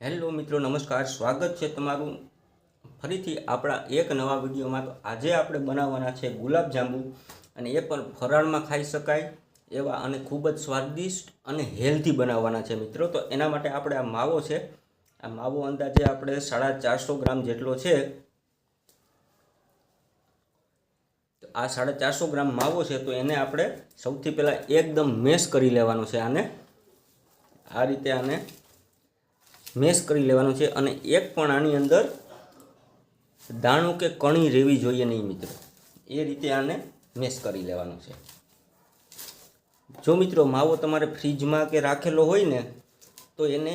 Hello મિત્રો, નમસ્કાર. સ્વાગત છે તમારું ફરીથી આપણા એક નવા વિડીયોમાં. તો આજે આપણે બનાવવાના છે ગુલાબ જાંબુ અને એ પણ ફરાળમાં ખાઈ શકાય એવા અને ખૂબ જ સ્વાદિષ્ટ અને હેલ્ધી બનાવવાના છે મિત્રો. તો એના માટે આપણે આ માવો છે. આ માવો અંદાજે આપણે સાડા ચારસો ગ્રામ જેટલો છે. આ સાડા ચારસો ગ્રામ માવો છે, તો એને આપણે સૌથી પહેલાં એકદમ મેશ કરી લેવાનો છે આને. આ રીતે આને મેશ કરી લેવાનું છે અને એક પણ આની અંદર દાણું કે કણી રહેવી જોઈએ નહીં મિત્રો. એ રીતે આને મેશ કરી લેવાનું છે. જો મિત્રો માવો તમારે ફ્રીજમાં કે રાખેલો હોય ને, તો એને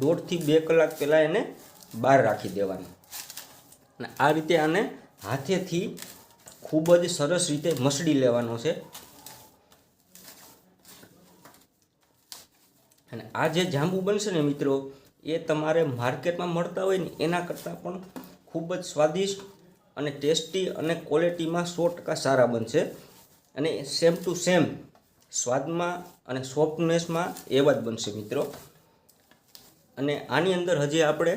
દોઢથી બે કલાક પહેલાં એને બહાર રાખી દેવાનું. અને આ રીતે આને હાથેથી ખૂબ જ સરસ રીતે મસળી લેવાનો છે. અને આ જે જાંબુ બનશે ને મિત્રો, એ તમારે માર્કેટમાં મળતા હોય ને, એના કરતાં પણ ખૂબ જ સ્વાદિષ્ટ અને ટેસ્ટી અને ક્વોલિટીમાં સો ટકા સારા બનશે. અને સેમ ટુ સેમ સ્વાદમાં અને સોફ્ટનેસમાં એવા જ બનશે મિત્રો. અને આની અંદર હજી આપણે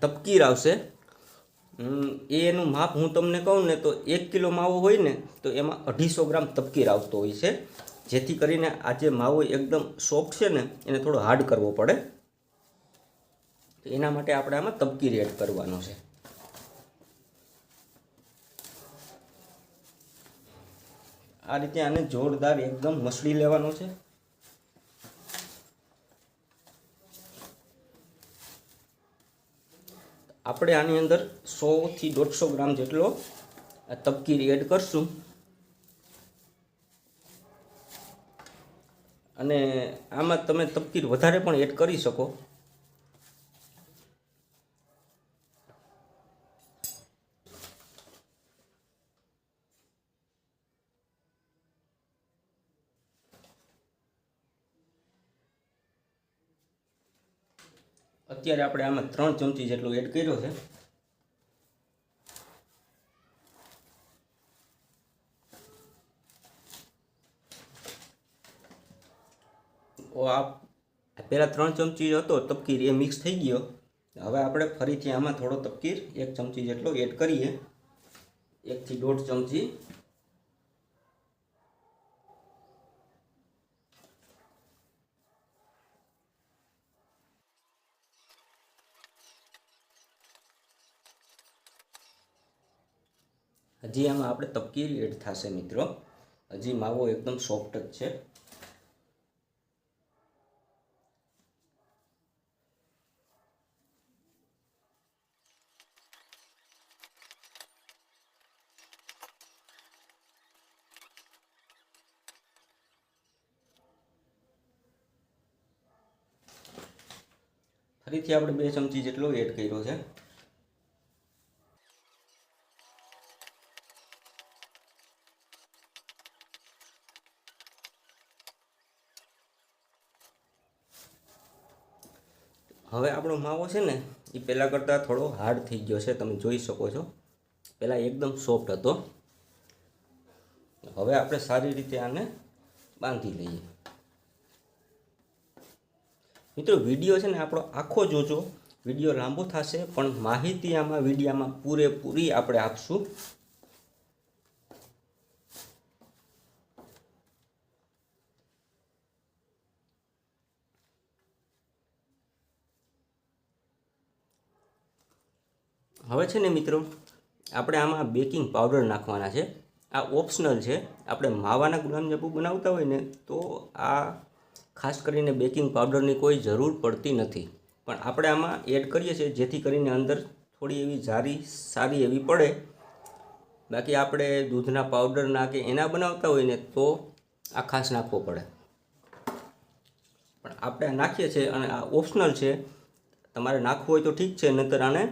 તપકીર આવશે. એનું માપ હું તમને કહું ને, તો એક કિલો માવો હોય ને, તો એમાં અઢીસો ગ્રામ તપકીર આવતો હોય છે. જેથી કરીને આ જે માવો એકદમ સોફ્ટ છે ને, એને થોડો હાર્ડ કરવો પડે. તો એના માટે આપણે આમાં તપકીર એડ કરવાનો છે. આ રીતે આને જોરદાર એકદમ મસળી લેવાનો છે. આપણે આની અંદર સોથી દોઢસો ગ્રામ જેટલો તપકીર એડ કરશું. અને આમાં તમે તપકીર વધારે પણ એડ કરી શકો. અત્યારે આપણે આમાં ત્રણ ચમચી જેટલો એડ કર્યો છે. આ પહેલાં ત્રણ ચમચી હતો, તપકીર એ મિક્સ થઈ ગયો. હવે આપણે ફરીથી આમાં થોડો તપકીર, એક ચમચી જેટલો એડ કરીએ. એકથી દોઢ ચમચી. હજી આમાં આપણે તપકીર એડ થશે મિત્રો. હજી માવો એકદમ સોફ્ટ જ છે. ફરીથી આપણે બે ચમચી જેટલો એડ કર્યો છે. હવે આપણો માવો છે ને, એ પહેલાં કરતાં થોડો હાર્ડ થઈ ગયો છે, તમે જોઈ શકો છો. પહેલાં એકદમ સોફ્ટ હતો. હવે આપણે સારી રીતે આને બાંધી લઈએ. મિત્રો વીડિયો છે ને આપણો આખો જોજો. વીડિયો લાંબો થશે, પણ માહિતી આમાં વિડીયામાં પૂરેપૂરી આપણે આપશું. હવે છે ને મિત્રો, આપણે આમાં બેકિંગ પાવડર નાખવાના છે. આ ઓપ્શનલ છે. આપણે માવાના ગુલાબજાંબુ બનાવતા હોય ને, તો આ ખાસ કરીને બેકિંગ પાવડરની કોઈ જરૂર પડતી નથી. પણ આપણે આમાં એડ કરીએ છીએ જેથી કરીને અંદર થોડી એવી જારી, સારી એવી પડે. બાકી આપણે દૂધના પાવડરના કે એના બનાવતા હોય ને તો આ ખાસ નાખવો પડે. પણ આપણે નાખીએ છીએ અને આ ઓપ્શનલ છે. તમારે નાખવું હોય તો ઠીક છે, નહીતર આને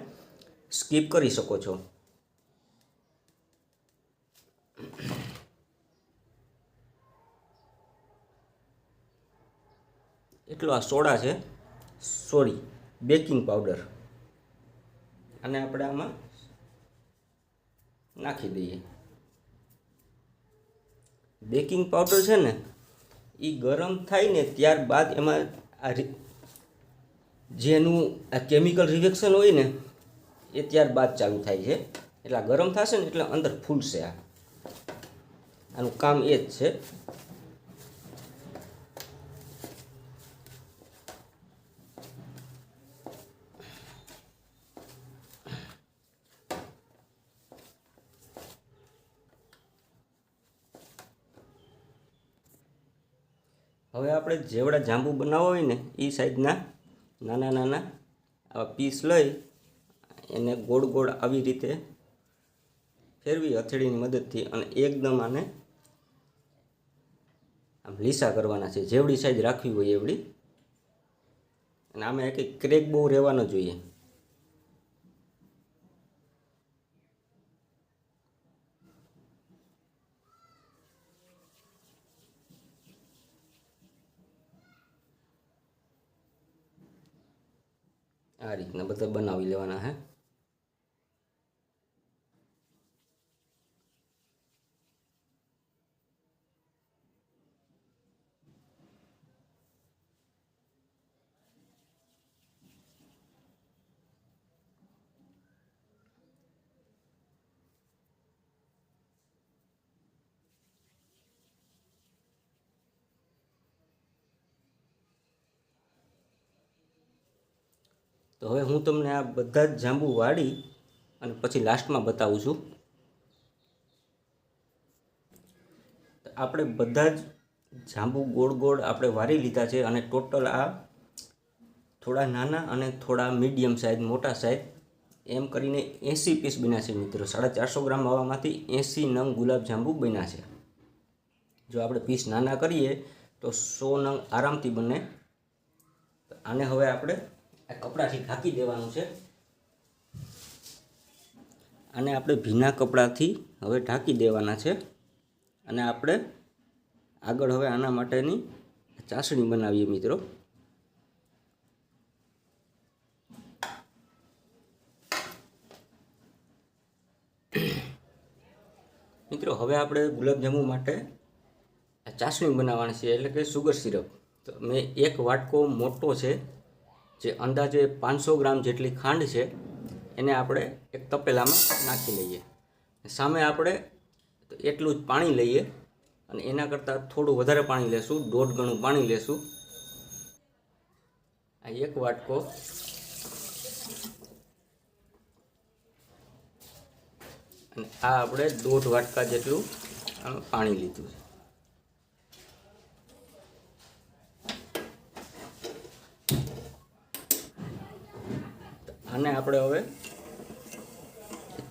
સ્કીપ કરી શકો છો. એટલો આ સોડા છે. સોરી બેકિંગ પાવડર અને આપણે આમાં નાખી દઈએ. બેકિંગ પાવડર છે ને એ ગરમ થાય ને ત્યારબાદ એમાં આ જેનું આ કેમિકલ રિએક્શન હોય ને, એ ત્યારબાદ ચાલુ થાય છે. એટલે ગરમ થશે ને એટલે અંદર ફૂલશે આ. આનું કામ એ જ છે. હવે આપણે જેવડા જાંબુ બનાવવા હોય ને, એ સાઈઝના નાના નાના આવા પીસ લઈ એને ગોળ ગોળ આવી રીતે ફેરવી હથેળીની મદદથી અને એકદમ આને આમ લીસા કરવાના છે. જેવડી સાઈઝ રાખવી હોય એવડી. અને આમાં એક ક્રેક બહુ રહેવાનો જોઈએ. આ રીતના બધા બનાવી લેવાના હે. તો હવે હું તમને આ બધા જ જાંબુ વાળી અને પછી લાસ્ટમાં બતાવું છું. આપણે બધા જ જાંબુ ગોળ ગોળ આપણે વારી લીધા છે અને ટોટલ આ થોડા નાના અને થોડા મીડિયમ સાઇઝ મોટા સાઇઝ એમ કરીને એંસી પીસ બન્યા છે મિત્રો. સાડા ચારસો ગ્રામ હવામાંથી એંસી નંગ ગુલાબ જાંબુ બન્યા છે. જો આપણે પીસ નાના કરીએ તો સો નંગ આરામથી બને. આને હવે આપણે આ કપડાથી ઢાંકી દેવાનું છે. અને આપણે ભીના કપડાથી હવે ઢાંકી દેવાના છે. અને આપણે આગળ હવે આના માટેની ચાસણી બનાવીએ મિત્રો. મિત્રો, હવે આપણે ગુલાબજાંબુ માટે ચાસણી બનાવવાની છે, એટલે કે સુગર સિરપ. તો મેં એક વાટકો મોટો છે જે અંદાજે પાંચસો ગ્રામ જેટલી ખાંડ છે, એને આપણે એક તપેલામાં નાખી લઈએ. સામે આપણે એટલું જ પાણી લઈએ અને એના કરતાં થોડું વધારે પાણી લેશું, દોઢ ગણું પાણી લેશું. આ એક વાટકો અને આ આપણે દોઢ વાટકા જેટલું પાણી લીધું છે. આને આપણે હવે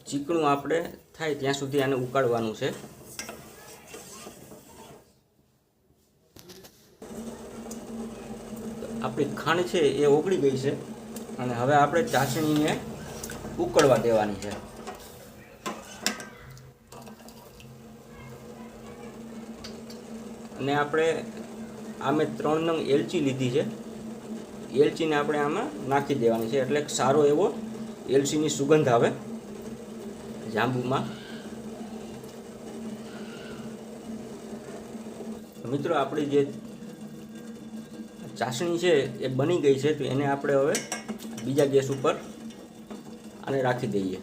ચીકણું આપણે થાય ત્યાં સુધી આને ઉકાળવાનું છે. આપણી ખાંડ છે એ ઓગળી ગઈ છે અને હવે આપણે ચાસણીને ઉકળવા દેવાની છે. અને આપણે આમે ત્રણ નંગ એલચી લીધી છે. એલચીને આપણે આમાં નાખી દેવાની છે. એટલે સારો એવો એલચીની સુગંધ આવે જાંબુમાં. મિત્રો, આપણી જે ચાસણી છે એ બની ગઈ છે, તો એને આપણે હવે બીજા ગેસ ઉપર આને રાખી દઈએ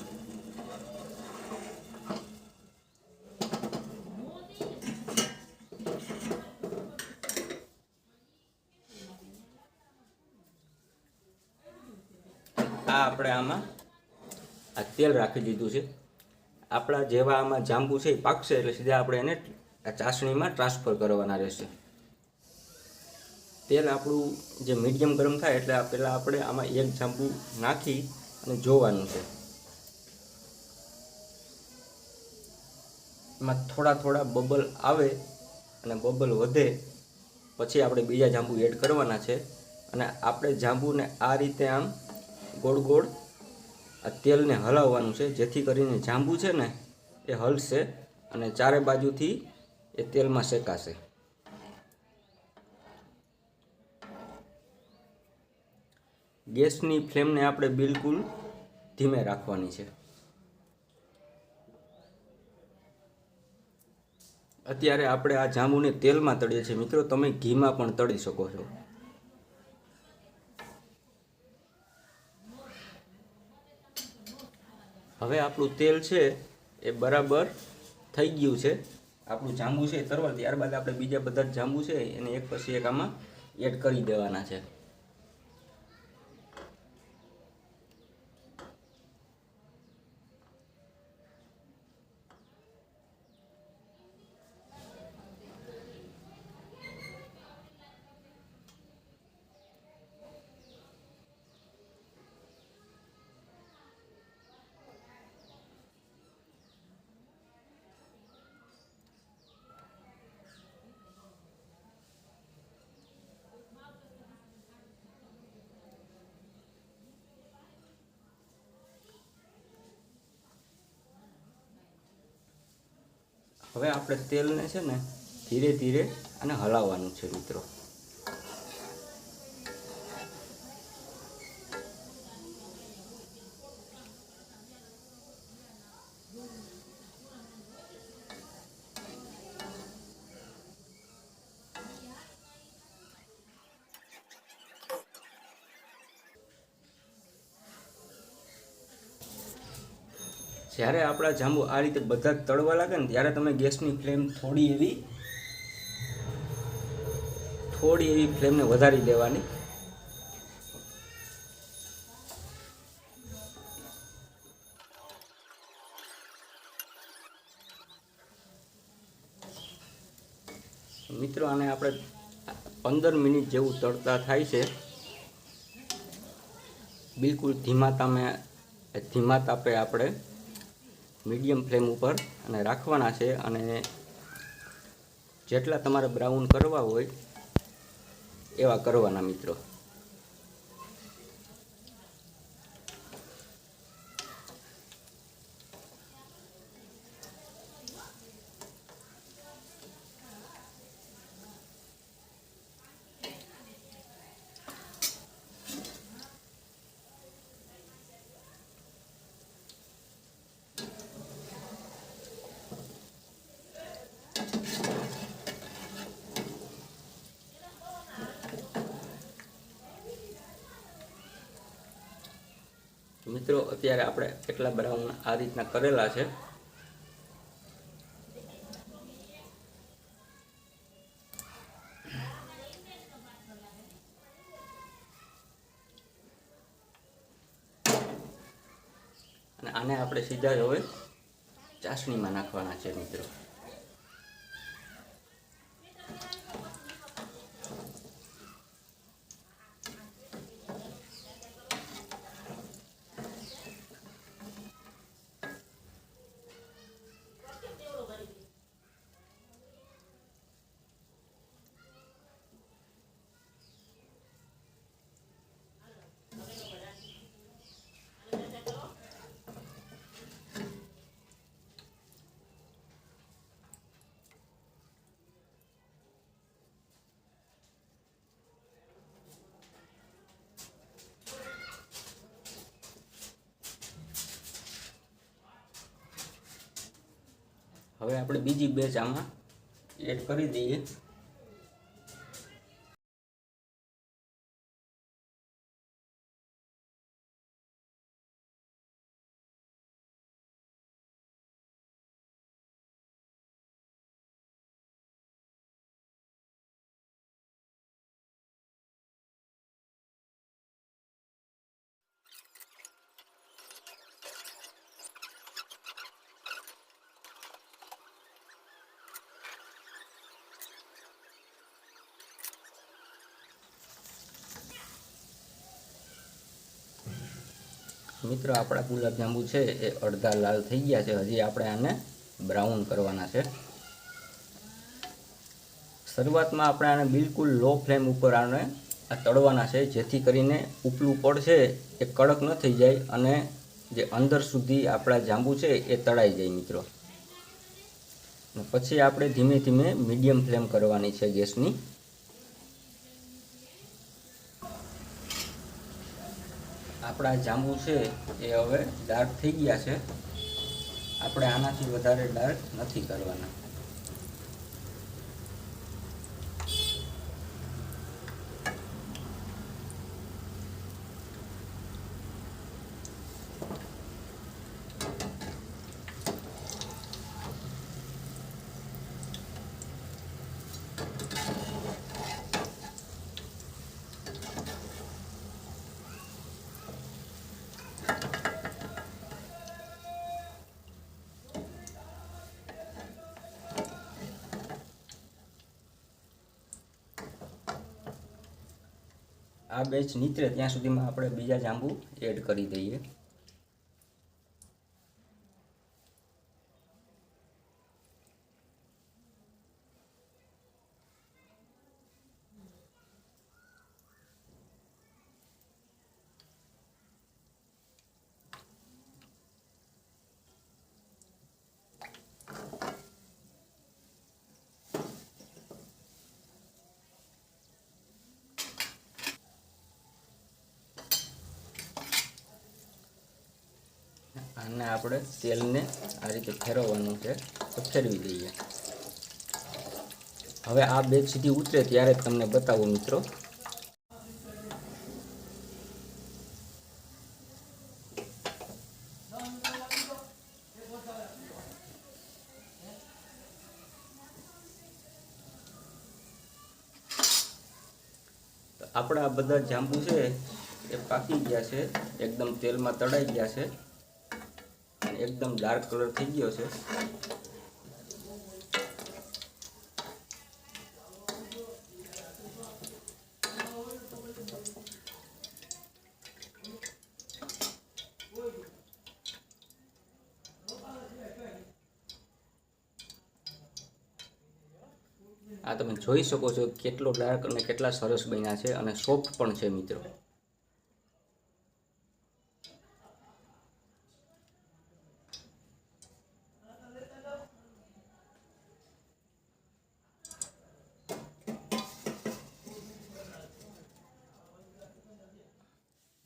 આ આપણે આમાં આ તેલ રાખી દીધું છે. આપણા જેવા આમાં જાંબુ છે, એ પાકશે એટલે સીધા આપણે એને ચાસણીમાં ટ્રાન્સફર કરવાના રહેશે. તેલ આપણું જે મીડિયમ ગરમ થાય એટલે પહેલાં આપણે આમાં એક જાંબુ નાખી અને જોવાનું છે. એમાં થોડા થોડા બબલ આવે અને બબલ વધે, પછી આપણે બીજા જાંબુ એડ કરવાના છે. અને આપણે જાંબુને આ રીતે આમ ગોળ ગોળ આ તેલને હલાવવાનું છે, જેથી કરીને જાંબુ છે ને, એ હલશે અને ચારે બાજુથી એ તેલમાં શેકાશે. ગેસની ફ્લેમને આપણે બિલકુલ ધીમે રાખવાની છે. અત્યારે આપણે આ જાંબુને તેલમાં તળીએ છીએ. મિત્રો, તમે ઘીમાં પણ તળી શકો છો. હવે આપણું તેલ છે એ બરાબર થઈ ગયું છે. આપણું જાંબુ છે એ તરવા ત્યારબાદ આપણે બીજા બધા જાંબુ છે એને એક પછી એક આમાં એડ કરી દેવાના છે. હવે આપણે તેલને છે ને ધીરે ધીરે અને હલાવવાનું છે મિત્રો. જ્યારે આપણા જાંબુ આ રીતે બધા તળવા લાગે ને ત્યારે તમે ગેસની ફ્લેમ થોડી એવી થોડી એવી ફ્લેમને વધારી દેવાની. મિત્રો, આને આપણે પંદર મિનિટ જેવું તળતા થાય છે. બિલકુલ ધીમા તામે, ધીમા તાપે આપણે મીડિયમ ફ્લેમ ઉપર અને રાખવાના છે અને જેટલા તમારે બ્રાઉન કરવા હોય એવા કરવાના મિત્રો. મિત્રો, અત્યારે આપણે કેટલા બ્રાઉન આ રીતના કરેલા છે. અને આને આપણે સીધા જ હવે ચાસણીમાં નાખવાના છે, મિત્રો. હવે આપણે બીજી બેચ આમાં એડ કરી દઈએ. મિત્રો, આપણા ગુલાબજાંબુ છે, એ અડધા લાલ થઈ ગયા છે. હજી આપણે આને બ્રાઉન કરવાના છે. શરૂઆતમાં આપણે આને બિલકુલ લો ફ્લેમ ઉપર આને આ તળવાના છે, જેથી કરીને ઉપલું પડ છે, એ કડક ન થઈ જાય અને જે અંદર સુધી આપણા જાંબુ છે, એ તળાઈ જાય મિત્રો. પછી આપણે ધીમે ધીમે મીડિયમ ફ્લેમ કરવાની છે ગેસની. આપણા જાંબુ છે એ હવે ડાર્ક થઈ ગયા છે. આપણે આનાથી વધારે ડાર્ક નથી કરવાના. આ બેચ નીતરે ત્યાં સુધીમાં આપણે બીજા જાંબુ એડ કરી દઈએ. આને આપણે તેલને આ રીતે ફેરવવાનું છે, તો ફેરવી દઈએ. હવે આ બેગ સીધી ઉતરે ત્યારે તમને બતાવું મિત્રો. આપણા બધા જાંબુ છે, એ પાકી ગયા છે, એકદમ તેલમાં તળાઈ ગયા છે. અને એકદમ ડાર્ક કલર થઈ ગયો છે. આ તમે જોઈ શકો છો કેટલો ડાર્ક અને કેટલા સરસ બન્યા છે અને સોફ્ટ પણ છે મિત્રો.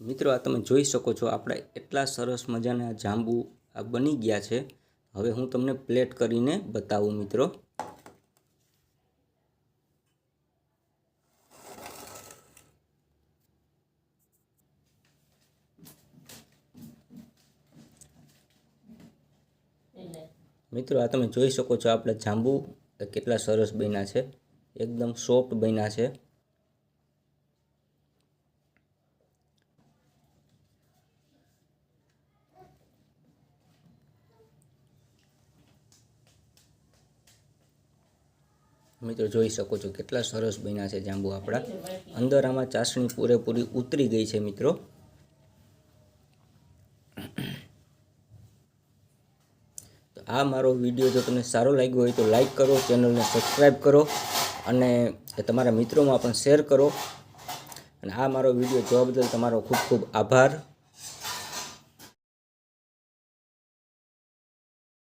મિત્રો, આ તમે જોઈ શકો છો, આપણા એટલા સરસ મજાના જાંબુ આ બની ગયા છે. હવે હું તમને પ્લેટ કરીને બતાવું, મિત્રો. મિત્રો, આ તમે જોઈ શકો છો, આપણા જાંબુ કેટલા સરસ બન્યા છે. એકદમ સોફ્ટ બન્યા છે. મિત્રો જોઈ શકો છો કેટલા સરસ બન્યા છે જાંબુ આપણા. અંદર આમાં ચાસણી પૂરેપૂરી ઉતરી ગઈ છે મિત્રો. તો આ મારો વીડિયો જો તમને સારો લાગ્યો હોય તો લાઈક કરો, ચેનલને સબસ્ક્રાઈબ કરો અને તમારા મિત્રોમાં પણ શેર કરો. અને આ મારો વીડિયો જોવા બદલ તમારો ખૂબ ખૂબ આભાર.